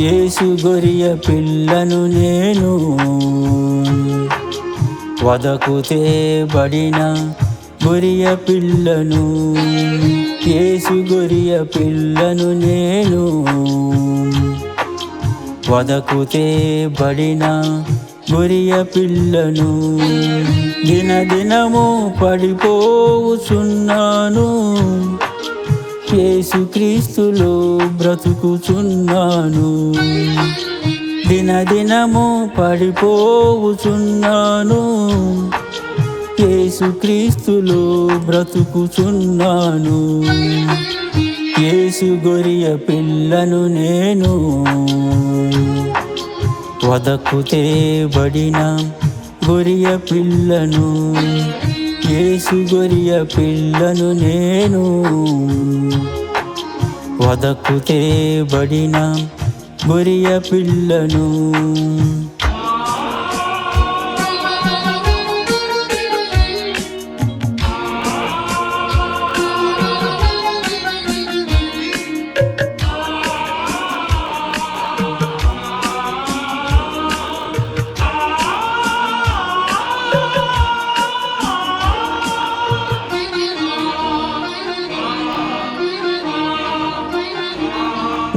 ఏసు గొరియ పిల్లను నేను వదకుతే బడిన గొరియ పిల్లను ఏసు గొరియ పిల్లను నేను వదకుతే బడిన గొరియ పిల్లను దినదినము పడిపోవుచున్నాను. యేసుక్రీస్తులో బ్రతుకుచున్నాను. దినదినము పడిపోవుచున్నాను. యేసుక్రీస్తులో బ్రతుకుచున్నాను. యేసు గొరియ పిల్లను నేను వదకు తేబడిన గొరియ పిల్లను సుగొరియ పిల్లను నేను. వదకు తేబడిన గొరియ పిల్లను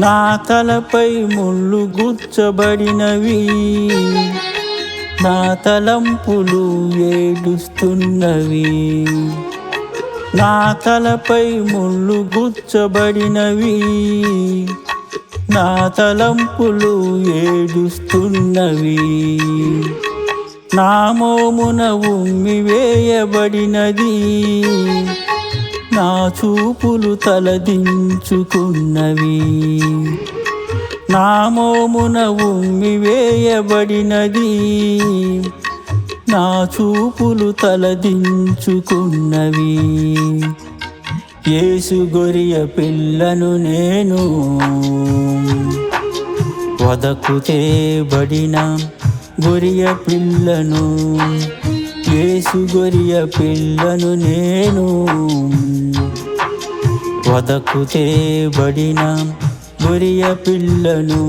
నా తలపై ముళ్ళు గుచ్చబడినవి. నా తలంపులు ఏడుస్తున్నవి. నా తలపై ముళ్ళు గుచ్చబడినవి. నా తలంపులు ఏడుస్తున్నవి. నా మోమున ఉమ్మి వేయబడినది. నా చూపులు తలదించుకున్నవి. నా మోమున ఉమ్మి వేయబడినది. నా చూపులు తలదించుకున్నవి. యేసు గొరియ పిల్లను నేను వదకు తేబడిన గొరియ పిల్లను యేసు గొరియ పిల్లను నేను. వదకు తేబడిన గొరియ పిల్లను.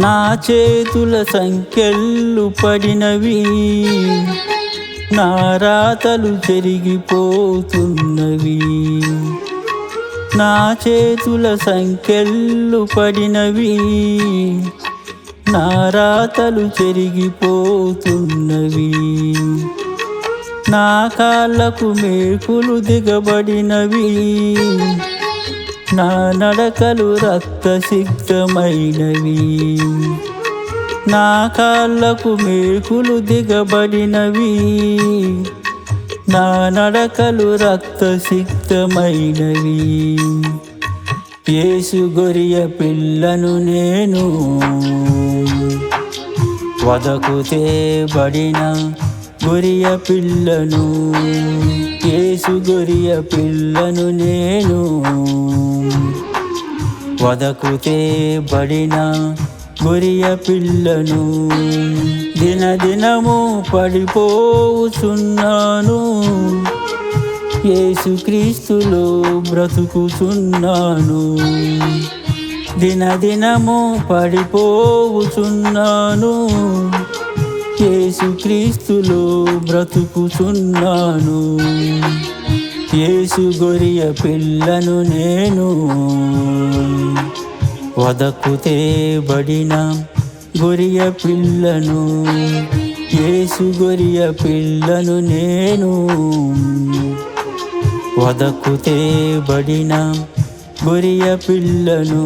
నా చేతుల సంఖ్యలు పడినవి నా రాతలు చెరిగిపోతున్నవి. నా చేతుల సంఖ్యలు పడినవి నా రాతలు చెరిగిపోతున్నవి. నా కాళ్ళకు మేకులు దిగబడినవి నా నడకలు రక్తసిక్తమైనవి నా కాళ్ళకు మేకులు దిగబడినవి. నా నడకలు రక్తసిక్తమైనవి యేసు గొరియ పిల్లను నేను వదకు తేబడిన గొరియ పిల్లను. యేసు గొరియ పిల్లను నేను వదకు తేబడిన గొరియ పిల్లను దినదినము పడిపోవుచున్నాను. యేసుక్రీస్తులో బ్రతుకుచున్నాను. దినదినము పడిపోవుచున్నాను. యేసుక్రీస్తులో బ్రతుకుచున్నాను. యేసు గొరియ పిల్లను నేను వదకుతే బడిన గొరియ పిల్లను. యేసు గొరియ పిల్లను నేను వదకుతే బడిన గొరియ పిల్లను.